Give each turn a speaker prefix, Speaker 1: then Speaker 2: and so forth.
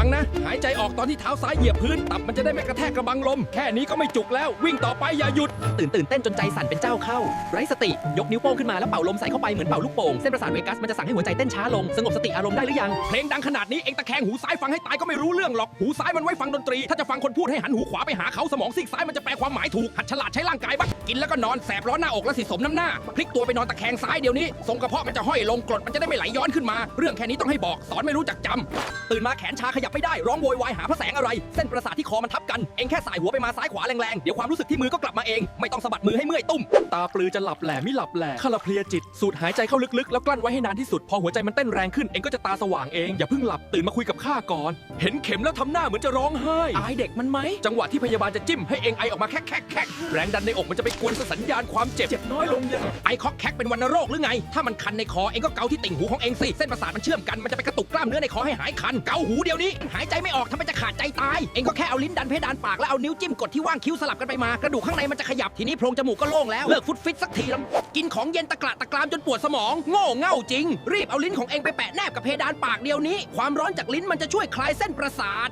Speaker 1: ฟังนะ หายใจออกตอนที่เท้าซ้ายเหยียบพื้น ตับมันจะได้ไม่กระแทกกระบังลม แค่นี้ก็ไม่จุกแล้ว วิ่งต่อไปอย่าหยุด
Speaker 2: ตื่นตื่นเต้นจนใจสั่นเป็นเจ้าเข้า ไร้สติ ยกนิ้วโป้งขึ้นมาแล้วเป่าลมใส่เข้าไปเหมือนเป่าลูกโป่ง เส้นประสาทเวกัสมันจะสั่งให้หัวใจเต้นช้าลง สงบสติอารมณ์ได้หรือยัง
Speaker 1: เพลงดังขนาดนี้เองตะแคงหูซ้ายฟังให้ตายก็ไม่รู้เรื่องหรอก หูซ้ายมันไว้ฟังดนตรี ถ้าจะฟังคนพูดให้หันหูขวาไปหาเขาสมองซีกซ้ายมันจะแปลความหมายถูก หัดฉลาดใช้ร่างกายบ้างกินแล้วก็นอนแสบร้อนหน้าอกและสิสมน้ำหน้า พลิกตัวไปนอนตะแคงซ้ายเดี๋ยวนี้ทรงกระเพาะมันจะห้อยลงกรดมันจะได้ไม่ไหลย้อนขึ้นมา เรื่องแค่นี้ต้องให้บอกสอนไม่รู้จักจำตื่นมาแขนชาขยับไม่ได้ร้องโวยวายหาพระแสงอะไร เส้นประสาทที่คอมันทับกันเองแค่สายหัวไปมาซ้ายขวาแรงๆ เดี๋ยวความรู้สึกที่มือก็กลับมาเอง ไม่ต้องสะบัดมือให้เมื่อยตุ้ม ตาปลือจะหลับแหล่ไม่หลับแหล่ข้าละเพลียจิต สูดหายใจเข้าลึกๆ แล้วกลั้นไว้ให้นานที่สุด พอหัวใจมันเต้นแรงขึ้นเองก็จะตาสว่างเอง อย่าเพิ่งหลับตื่นมาคุยกับข้าก่อน เห็นเข็มแล้วทำหน้าเหมือนจะร้องไห้อายเด็กมันไหมจังหวะที่พยาบาลจะจิ้มให้เองไอออกมาแค่แค่แค่แรงดันในอกมันจะไปกวนสัญญาณความเจ็บเจ็บน้อยลงยังไอคอกแคกเป็นวัณโรคหรือไง ถ้ามันคันในคอเองก็เกาที่ติ่งหูของเองสิเส้นประสาทมันเชื่อมกันมันจะไปกระตุกกล้ามเนื้อในคอให้หายคันเกาหูเดียวนี้หายใจไม่ออกทำไมจะขาดใจตาย เองก็แค่เอาลิ้นดันเพดานปากแล้วเอานิ้วจิ้มกดที่ว่างคิ้วสลับกันไปมากระดูกข้างในมันจะขยับทีนี้โพรงจมูกก็โล่งแล้วเลิกฟุตฟิตสักทีล้วกินของเย็นตะกละตะกรามจนปวดสมองโง่เง่าจริง รีบเอาลิ้นของเองไปแปะแนบกับเพดานปากเดียวนี้ ความร้อนจากลิ้นมันจะช่วยคลายเส้นประสาท